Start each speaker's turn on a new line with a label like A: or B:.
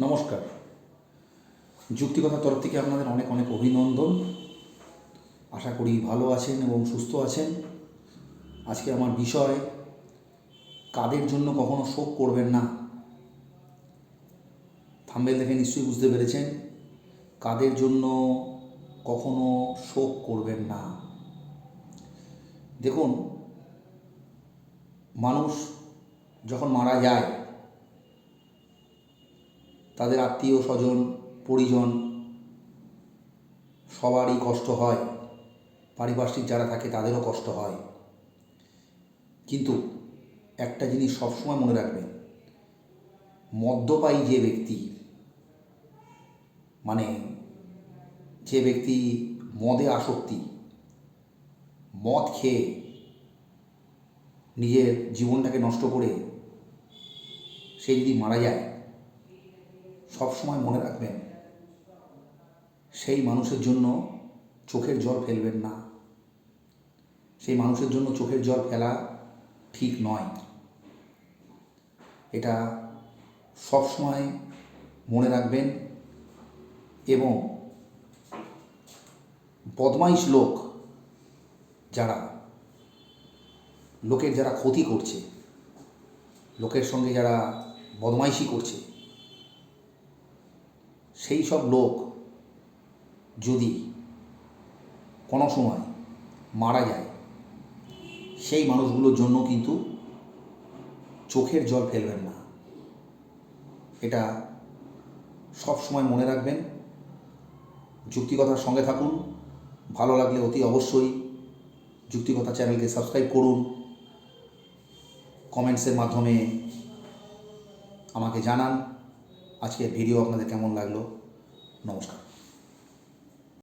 A: নমস্কার। যুক্তিকথার তরফ থেকে আপনাদের অনেক অনেক অভিনন্দন। আশা করি ভালো আছেন এবং সুস্থ আছেন। আজকে আমার বিষয়, কাদের জন্য কখনো শোক করবেন না? থাম্বেল দেখে নিশ্চয়ই বুঝতে পেরেছেন, কাদের জন্য কখনো শোক করবেন না? দেখুন, মানুষ যখন মারা যায় তাদের আত্মীয় স্বজন, পরিজন, সবারই কষ্ট হয়। পারিপার্শ্বিক যারা থাকে তাদেরও কষ্ট হয়। কিন্তু একটা জিনিস সবসময় মনে রাখবেন, মদ্যপায়ী যে ব্যক্তি মানে যে ব্যক্তি মদে আসক্তি, মদ খেয়ে নিজের জীবনটাকে নষ্ট করে সে যদি মারা যায় সব সময় মনে রাখবেন, সেই মানুষের জন্য চোখের জল ফেলবেন না। সেই মানুষের জন্য চোখের জল ফেলা ঠিক নয়। এটা সব সময় মনে রাখবেন এবং বদমাইশ লোক যারা, লোকের যারা ক্ষতি করছে, লোকের সঙ্গে যারা বদমাইশি করছে সেই সব লোক যদি কোনো সময় মারা যায়, সেই মানুষগুলোর জন্য কিন্তু চোখের জল ফেলবেন না। এটা সব সময় মনে রাখবেন। যুক্তিকথার সঙ্গে থাকুন। ভালো লাগলে অতি অবশ্যই যুক্তিকথা চ্যানেলকে সাবস্ক্রাইব করুন। কমেন্টসের মাধ্যমে আমাকে জানান। আজকের ভিডিও আপনাদের কেমন লাগল? নমস্কার।